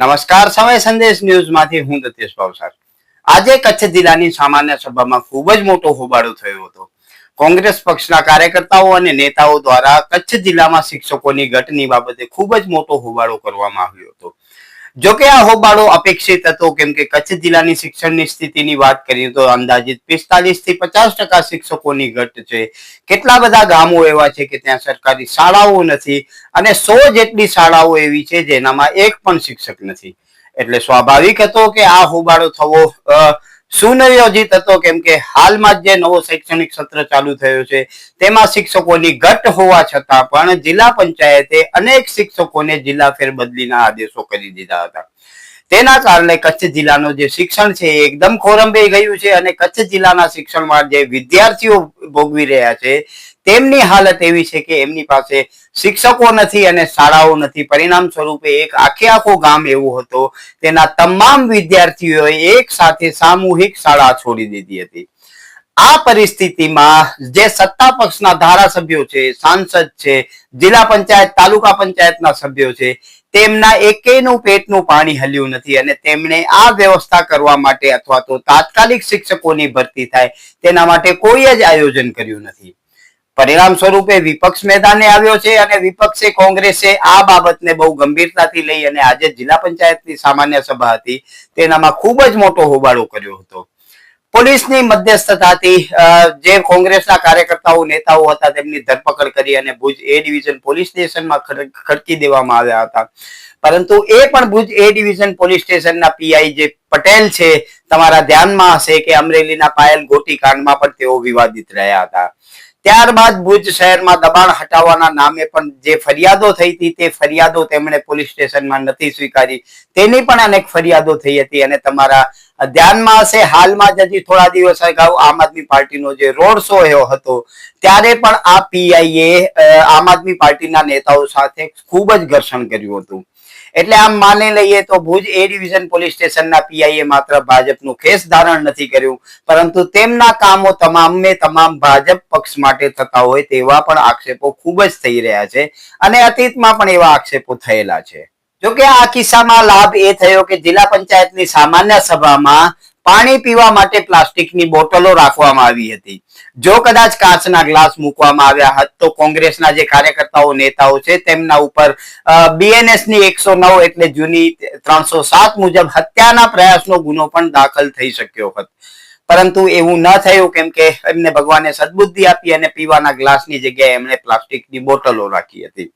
નમસ્કાર, સમય સંદેશ ન્યૂઝમાંથી હું દતેશ ભાવસાર. આજે કચ્છ જિલ્લાની સામાન્ય સભામાં ખૂબ જ મોટો હોબાળો થયો હતો. કોંગ્રેસ પક્ષના કાર્યકર્તાઓ અને નેતાઓ દ્વારા કચ્છ જિલ્લામાં શિક્ષકોની ઘટની બાબતે ખૂબ જ મોટો હોબાળો કરવામાં આવ્યો હતો. જો કે આ હોબાળો અપેક્ષિત હતો, કેમ કે કચ્છ જિલ્લાની શિક્ષણની સ્થિતિની વાત કરીએ તો અંદાજિત પિસ્તાલીસથી પચાસ ટકા શિક્ષકોની ઘટ છે. કેટલા બધા ગામો એવા છે કે ત્યાં સરકારી શાળાઓ નથી અને સો જેટલી શાળાઓ એવી છે જેનામાં એક પણ શિક્ષક નથી. એટલે સ્વાભાવિક હતો કે આ હોબાળો થવો સુનિયોજિત હતો કેમ કે હાલમાં જે નવો શૈક્ષણિક સત્ર ચાલુ થયો છે, તેમાં શિક્ષકોની ઘટ હોવા છતાં પણ જિલ્લા પંચાયતે અનેક શિક્ષકોને જિલ્લા ફેરબદલીના આદેશો કરી દીધા હતા. તેના કારણે કચ્છ જિલ્લાનું જે શિક્ષણ છે એકદમ ખોરંભાઈ ગયું છે અને કચ્છ જિલ્લાના શિક્ષણમાં જે વિદ્યાર્થીઓ ભોગવી રહ્યા છે તેમની હાલત એવી છે કે એમની પાસે શિક્ષકો નથી અને શાળાઓ નથી. પરિણામ સ્વરૂપે એક આખે આખો ગામ એવું હતો. તેના તમામ વિદ્યાર્થીઓએ એક સાથે સામૂહિક શાળા છોડી દીધી હતી. આ પરિસ્થિતિમાં જે સત્તા પક્ષના ધારાસભ્યો છે, સાંસદ છે, જિલ્લા પંચાયત, તાલુકા પંચાયતના સભ્યો છે, તેમના એકેયનું પેટનું પાણી હલ્યું નથી અને તેમણે આ વ્યવસ્થા કરવા માટે અથવા તો તાત્કાલિક શિક્ષકોની ભરતી થાય, તેના માટે કોઈ જ આયોજન કર્યું નથી. પરિણામ સ્વરૂપે વિપક્ષ મેદાને આવ્યો છે અને વિપક્ષે કોંગ્રેસે આ બાબતને બહુ ગંભીરતાથી લઈ અને આજે જિલ્લા પંચાયતની સામાન્ય સભા હતી, તેનામાં ખૂબ જ મોટો હોબાળો કર્યો હતો. પોલીસની મધ્યસ્થતાથી જે કોંગ્રેસના કાર્યકર્તાઓ, નેતાઓ હતા, તેમની ધરપકડ કરી અને ભુજ એ ડિવિઝન પોલીસ સ્ટેશનમાં ખડકી દેવામાં આવ્યા હતા. પરંતુ એ પણ ભુજ એ ડિવિઝન પોલીસ સ્ટેશનના પીઆઈ જે પટેલ છે, તમારા ધ્યાનમાં હશે કે અમરેલીના પાયલ ગોટી કાંડમાં પણ તેઓ વિવાદિત રહ્યા હતા. ત્યારબાદ ભુજ શહેરમાં દબાણ હટાવવાના નામે પણ જે ફરિયાદો થઈ હતી, તે ફરિયાદો તેમણે પોલીસ સ્ટેશનમાં નથી સ્વીકારી. તેની પણ અનેક ફરિયાદો થઈ હતી અને તમારા ધ્યાનમાં હશે, હાલમાં જ હજી થોડા દિવસ અગાઉ આમ આદમી પાર્ટીનો જે રોડ શો એવો હતો, ત્યારે પણ આ પીઆઈએ આમ આદમી પાર્ટીના નેતાઓ સાથે ખૂબ જ ઘર્ષણ કર્યું હતું. એટલે આમ માની લઈએ તો ભુજ એ ડિવિઝન પોલીસ સ્ટેશનના પીઆઈએ માત્ર ભાજપનું ખેસ ધારણ નથી કર્યું, પરંતુ તેમના કામો તમામે તમામ ભાજપ પક્ષ માટે થતા હોય તેવા પણ આક્ષેપો ખૂબ જ થઈ રહ્યા છે અને અતીતમાં પણ એવા આક્ષેપો થયેલા છે. જોકે આ કિસ્સામાં લાભ એ થયો કે જિલ્લા પંચાયતની સામાન્ય સભામાં પાણી પીવા માટે પ્લાસ્ટિકની બોટલો રાખવામાં આવી હતી. જો કદાચ કાચના ગ્લાસ મૂકવામાં આવ્યા હોત, તો કોંગ્રેસના જે કાર્યકર્તાઓ, નેતાઓ છે, તેમના ઉપર બીએનએસની એકસો નવ એટલે જૂની ત્રણસો સાત મુજબ હત્યાના પ્રયાસનો ગુનો પણ દાખલ થઈ શક્યો હતો. પરંતુ એવું ન થયું કેમ કે એમને ભગવાને સદબુદ્ધિ આપી અને પીવાના ગ્લાસની જગ્યાએ એમણે પ્લાસ્ટિકની બોટલો રાખી હતી.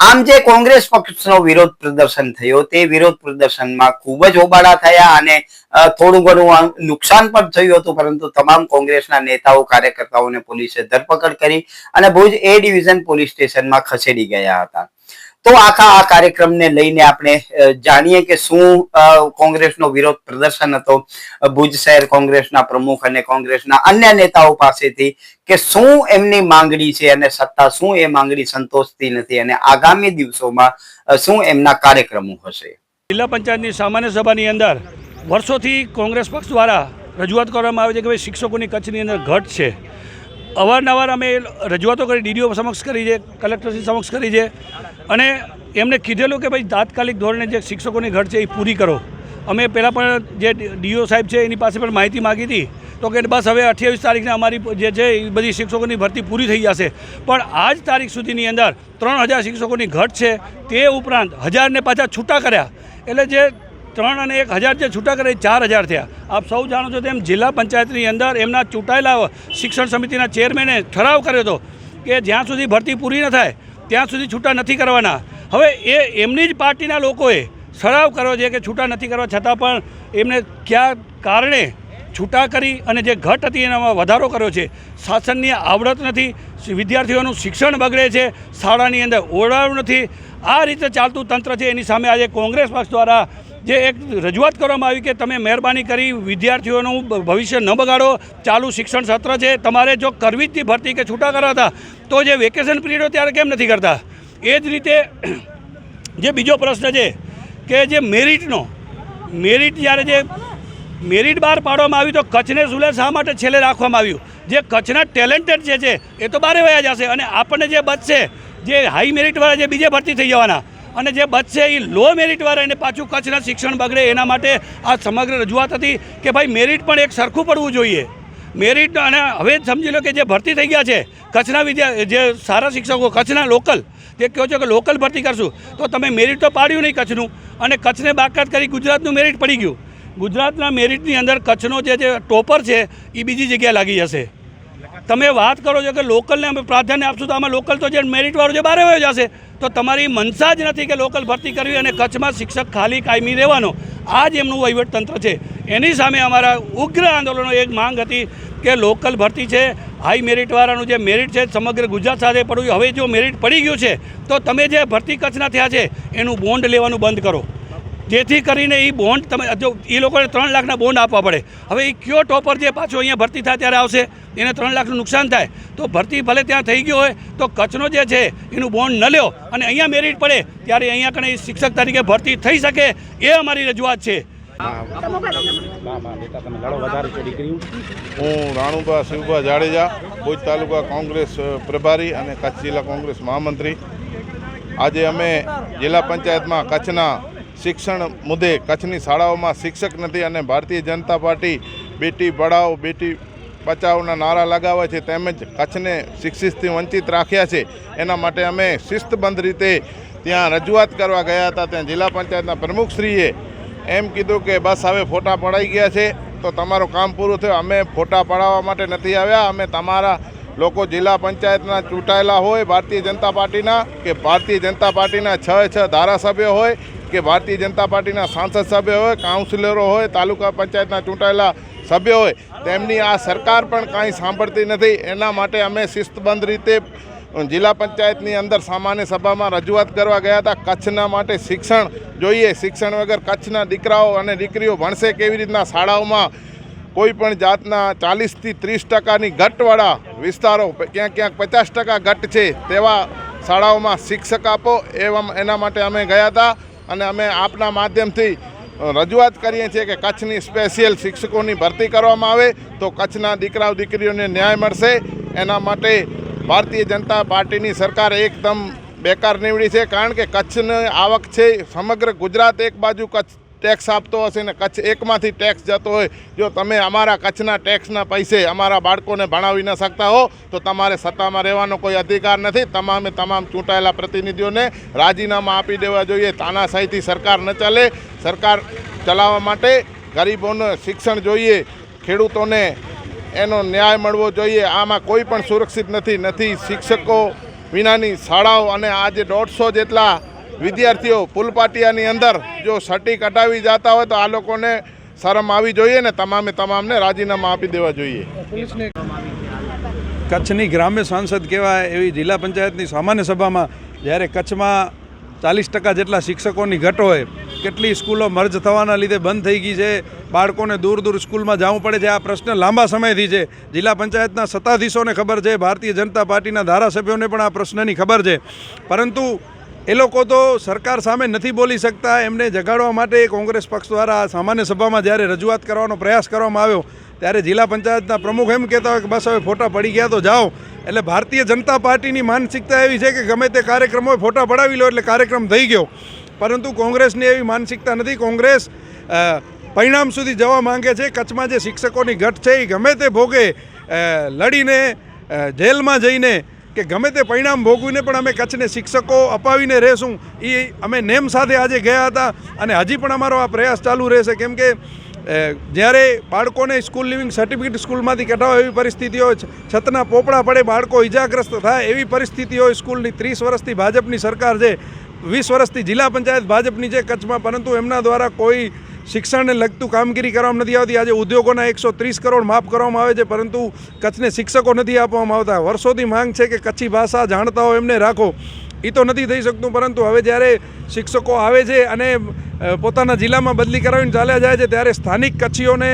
આમ જે કોંગ્રેસ પક્ષનો વિરોધ પ્રદર્શન થયો, તે વિરોધ પ્રદર્શનમાં ખૂબ જ હોબાળા થયા અને થોડું ઘણું નુકસાન પણ થયું હતું, પરંતુ તમામ કોંગ્રેસના નેતાઓ, કાર્યકર્તાઓને પોલીસે ધરપકડ કરી અને ભુજ એ ડિવિઝન પોલીસ સ્ટેશનમાં ખસેડી ગયા હતા. તો આખા આ કાર્યક્રમને લઈને આપણે જાણીએ કે શું કોંગ્રેસનો વિરોધ પ્રદર્શન હતો. ભુજ શહેર કોંગ્રેસના પ્રમુખ અને કોંગ્રેસના અન્ય નેતાઓ પાસેથી કે શું એમની માંગણી છે અને સત્તા શું એ માંગણી સંતોષતી નથી અને આગામી દિવસોમાં શું એમના કાર્યક્રમો હશે? જિલ્લા પંચાયતની સામાન્ય સભાની અંદર વર્ષોથી કોંગ્રેસ પક્ષ દ્વારા રજૂઆત કરવામાં આવે છે કે ભાઈ શિક્ષકોની કચ્છની અંદર ઘટ છે. અવારનવાર અમે રજૂઆતો કરી, ડીડીઓ સમક્ષ કરી છે, કલેક્ટરશ્રી સમક્ષ કરી છે. અને એમને કીધેલું કે ભાઈ, તાત્કાલિક ધોરણે જે શિક્ષકોની ઘટ છે એ પૂરી કરો. અમે પહેલાં પણ જે ડીઓ સાહેબ છે એની પાસે પણ માહિતી માગી હતી. તો કે બસ હવે અઠ્યાવીસ તારીખને અમારી જે છે એ બધી શિક્ષકોની ભરતી પૂરી થઈ જશે. પણ આ જ તારીખ સુધીની અંદર ત્રણ હજાર શિક્ષકોની ઘટ છે, તે ઉપરાંત હજારને પાછા છૂટા કર્યા. એટલે જે ત્રણ અને એક હજાર જે છૂટા કરે ચાર હજાર થયા. આપ સૌ જાણો છો તેમ જિલ્લા પંચાયતની અંદર એમના ચૂંટાયેલા શિક્ષણ સમિતિના ચેરમેને ઠરાવ કર્યો હતો કે જ્યાં સુધી ભરતી પૂરી ન થાય, ત્યાં સુધી છૂટા નથી કરવાના. હવે એ એમની જ પાર્ટીના લોકોએ ઠરાવ કર્યો છે કે છૂટા નથી કરવા, છતાં પણ એમને કયા કારણે છૂટા કરી અને જે ઘટ હતી એનામાં વધારો કર્યો છે. શાસનની આવડત નથી, વિદ્યાર્થીઓનું શિક્ષણ બગડે છે, શાળાની અંદર ઓળાવ નથી. આ રીતે ચાલતું તંત્ર છે. એની સામે આજે કોંગ્રેસ પક્ષ દ્વારા જે એક રજૂઆત કરવામાં આવી કે તમે મહેરબાની કરી વિદ્યાર્થીઓનું ભવિષ્ય ન બગાડો, ચાલુ શિક્ષણ સત્ર છે, તમારે જો કરવી જ ભરતી કે છૂટા કરાતા તો જે વેકેશન પીરિયડ ત્યારે કેમ નથી કરતા? એ જ રીતે જે બીજો પ્રશ્ન છે કે જે મેરિટનો, મેરિટ જ્યારે જે મેરિટ બહાર પાડવામાં આવ્યું તો કચ્છને સુલે શા માટે છેલ્લે રાખવામાં આવ્યું? જે કચ્છના ટેલેન્ટેડ જે છે, એ તો બારે વયા જશે અને આપણને જે બચશે, જે હાઈ મેરિટવાળા જે બીજે ભરતી થઈ જવાના અને જે બચશે એ લો મેરિટવાળા એને પાછું કચ્છના શિક્ષણ બગડે એના માટે આ સમગ્ર રજૂઆત હતી કે ભાઈ મેરિટ પણ એક સરખું પડવું જોઈએ. મેરિટ અને હવે સમજી લો કે જે ભરતી થઈ ગયા છે, કચ્છના વિદ્યા, જે સારા શિક્ષકો, કચ્છના લોકલ જે કહો છો કે લોકલ ભરતી કરશું, તો તમે મેરિટ તો પાડ્યું નહીં કચ્છનું, અને કચ્છને બાકાત કરી ગુજરાતનું મેરિટ પડી ગયું. ગુજરાતના મેરિટની અંદર કચ્છનો જે ટોપર છે, એ બીજી જગ્યાએ લાગી જશે. તમે વાત કરો છો કે લોકલને અમે પ્રાધાન્ય આપશું, તો આમાં લોકલ તો જે મેરિટવાળો જે બારે વયો જશે, તો તમારી મનસા જ નથી કે લોકલ ભરતી કરવી અને કચ્છમાં શિક્ષક ખાલી કાયમી રહેવાનો. આ જ એમનું વહીવટતંત્ર છે. એની સામે અમારા ઉગ્ર આંદોલનો એક માંગ હતી કે લોકલ ભરતી છે, હાઈ મેરિટવાળાનું જે મેરિટ છે, સમગ્ર ગુજરાત સાથે પડ્યું. હવે જો મેરિટ પડી ગયું છે, તો તમે જે ભરતી કચ્છના થયા છે, એનું બોન્ડ લેવાનું બંધ કરો. જેથી કરીને એ બોન્ડ તમે જો એ લોકોને ત્રણ લાખના બોન્ડ આપવા પડે. હવે એ કયો ટોપર જે પાછો અહીંયા ભરતી થાય ત્યારે આવશે? એને ત્રણ લાખનું નુકસાન થાય. તો ભરતી ભલે ત્યાં થઈ ગયો હોય, તો કચ્છનો જે છે, એનું બોન્ડ ન લ્યો. અને અહીંયા મેરિટ પડે, ત્યારે અહીંયા કણે શિક્ષક તરીકે ભરતી થઈ શકે, એ અમારી રજૂઆત છે. હું રાણુભા શિવભા જાડેજા, ભુજ તાલુકા કોંગ્રેસ પ્રભારી અને કચ્છ જિલ્લા કોંગ્રેસ મહામંત્રી. આજે અમે જિલ્લા પંચાયતમાં કચ્છના શિક્ષણ મુદ્દે કચ્છની શાળાઓમાં શિક્ષક નથી અને ભારતીય જનતા પાર્ટી બેટી પઢાઓ, બેટી બચાવના નારા લગાવે છે તેમજ કચ્છને શિક્ષિતથી વંચિત રાખ્યા છે. એના માટે અમે શિસ્તબંધ રીતે ત્યાં રજૂઆત કરવા ગયા હતા. ત્યાં જિલ્લા પંચાયતના પ્રમુખશ્રીએ એમ કીધું કે બસ હવે ફોટા પડાઈ ગયા છે, તો તમારું કામ પૂરું થયું. અમે ફોટા પડાવવા માટે નથી આવ્યા. અમે તમારા લોકો જિલ્લા પંચાયતના ચૂંટાયેલા હોય, ભારતીય જનતા પાર્ટીના, કે ભારતીય જનતા પાર્ટીના છ છ ધારાસભ્યો હોય કે ભારતીય જનતા પાર્ટીના સાંસદ સભ્યો હોય, કાઉન્સિલરો હોય, તાલુકા પંચાયતના ચૂંટાયેલા સભ્યો હોય, તેમની આ સરકાર પણ કાંઈ સાંભળતી નથી. એના માટે અમે શિસ્તબંધ રીતે જિલ્લા પંચાયતની અંદર સામાન્ય સભામાં રજૂઆત કરવા ગયા હતા. કચ્છના માટે શિક્ષણ જોઈએ. શિક્ષણ વગર કચ્છના દીકરાઓ અને દીકરીઓ ભણશે કેવી રીતના? શાળાઓમાં કોઈ પણ જાતના ચાલીસથી ત્રીસ ટકાની ઘટવાળા વિસ્તારો, ક્યાંક ક્યાંક પચાસ ટકા ઘટ છે, તેવા શાળાઓમાં શિક્ષક આપો. એવા, એના માટે અમે ગયા હતા. અને અમે આપના માધ્યમથી રજૂઆત કરીએ છીએ કે કચ્છની સ્પેશિયલ શિક્ષકોની ભરતી કરવામાં આવે તો કચ્છના દીકરાઓ દીકરીઓને ન્યાય મળશે. એના માટે ભારતીય જનતા પાર્ટીની સરકાર એકદમ બેકાર નીવડી છે, કારણ કે કચ્છની આવક છે સમગ્ર ગુજરાત એક બાજુ કચ્છ ટેક્સ આપતો હશે ને કચ્છ એકમાંથી ટેક્સ જતો હોય, જો તમે અમારા કચ્છના ટેક્સના પૈસે અમારા બાળકોને ભણાવી ન શકતા હો, તો તમારે સત્તામાં રહેવાનો કોઈ અધિકાર નથી. તમામે તમામ ચૂંટાયેલા પ્રતિનિધિઓને રાજીનામા આપી દેવા જોઈએ. તાનાશાહીથી સરકાર ન ચાલે. સરકાર ચલાવવા માટે ગરીબોને શિક્ષણ જોઈએ. ખેડૂતોને એનો ન્યાય મળવો જોઈએ. આમાં કોઈ પણ સુરક્ષિત નથી. નથી શિક્ષકો વિનાની શાળાઓ અને આજે દોઢસો જેટલા વિદ્યાર્થીઓ પુલપાટિયાની અંદર જો સટી કટાવી જતા હોય તો આ લોકોને શરમ આવી જોઈએ ને તમામે તમામને રાજીનામા આપી દેવા જોઈએ. કચ્છની ગ્રામ્ય સાંસદ કહેવાય એવી જિલ્લા પંચાયતની સામાન્ય સભામાં જ્યારે કચ્છમાં ચાલીસ ટકા જેટલા શિક્ષકોની ઘટ હોય, કેટલી સ્કૂલો મર્જ થવાના લીધે બંધ થઈ ગઈ છે, બાળકોને દૂર દૂર સ્કૂલમાં જવું પડે છે, આ પ્રશ્ન લાંબા સમયથી છે. જિલ્લા પંચાયતના સત્તાધીશોને ખબર છે, ભારતીય જનતા પાર્ટીના ધારાસભ્યોને પણ આ પ્રશ્નની ખબર છે. પરંતુ એ લોકો તો સરકાર સામે નથી બોલી શકતા. એમને જગાડવા માટે કોંગ્રેસ પક્ષ દ્વારા સામાન્ય સભામાં જ્યારે રજૂઆત કરવાનો પ્રયાસ કરવામાં આવ્યો, ત્યારે જિલ્લા પંચાયતના પ્રમુખ એમ કહેતા હોય કે બસ હવે ફોટા પડી ગયા તો જાઓ. એટલે ભારતીય જનતા પાર્ટીની માનસિકતા એવી છે કે ગમે તે કાર્યક્રમ હોય ફોટા પડાવી લો એટલે કાર્યક્રમ થઈ ગયો. પરંતુ કોંગ્રેસની એવી માનસિકતા નથી. કોંગ્રેસ પરિણામ સુધી જવા માંગે છે. કચ્છમાં જે શિક્ષકોની ઘટ છે એ ગમે તે ભોગે લડીને જેલમાં જઈને કે ગમે તે પરિણામ ભોગવીને પણ અમે કચ્છને શિક્ષકો અપાવીને રહેશું એ અમે નેમ સાથે આજે ગયા હતા અને હજી પણ અમારો આ પ્રયાસ ચાલુ રહેશે. કેમ કે જ્યારે બાળકોને સ્કૂલ લિવિંગ સર્ટિફિકેટ સ્કૂલમાંથી કઢાવો એવી પરિસ્થિતિ હોય છતના પોપડા પડે, બાળકો ઇજાગ્રસ્ત થાય એવી પરિસ્થિતિ હોય સ્કૂલની, ત્રીસ વર્ષથી ભાજપની સરકાર છે, વીસ વર્ષથી જિલ્લા પંચાયત ભાજપની છે કચ્છમાં, પરંતુ એમના દ્વારા કોઈ શિક્ષણને લગતું કામગીરી કરવામાં નથી આવતી. આજે ઉદ્યોગોના એકસો ત્રીસ કરોડ માફ કરવામાં આવે છે, પરંતુ કચ્છને શિક્ષકો નથી આપવામાં આવતા. વર્ષોથી માંગ છે કે કચ્છી ભાષા જાણતા હોય એમને રાખો. એ તો નથી થઈ શકતું, પરંતુ હવે જ્યારે શિક્ષકો આવે છે અને પોતાના જિલ્લામાં બદલી કરાવીને ચાલ્યા જાય છે, ત્યારે સ્થાનિક કચ્છીઓને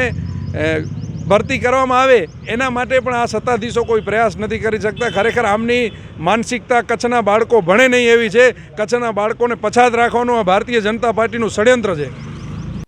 ભરતી કરવામાં આવે. એના માટે પણ આ સત્તાધીશો કોઈ પ્રયાસ નથી કરી શકતા. ખરેખર આમની માનસિકતા કચ્છના બાળકો ભણે નહીં એવી છે. કચ્છના બાળકોને પછાત રાખવાનું આ ભારતીય જનતા પાર્ટીનું ષડયંત્ર છે.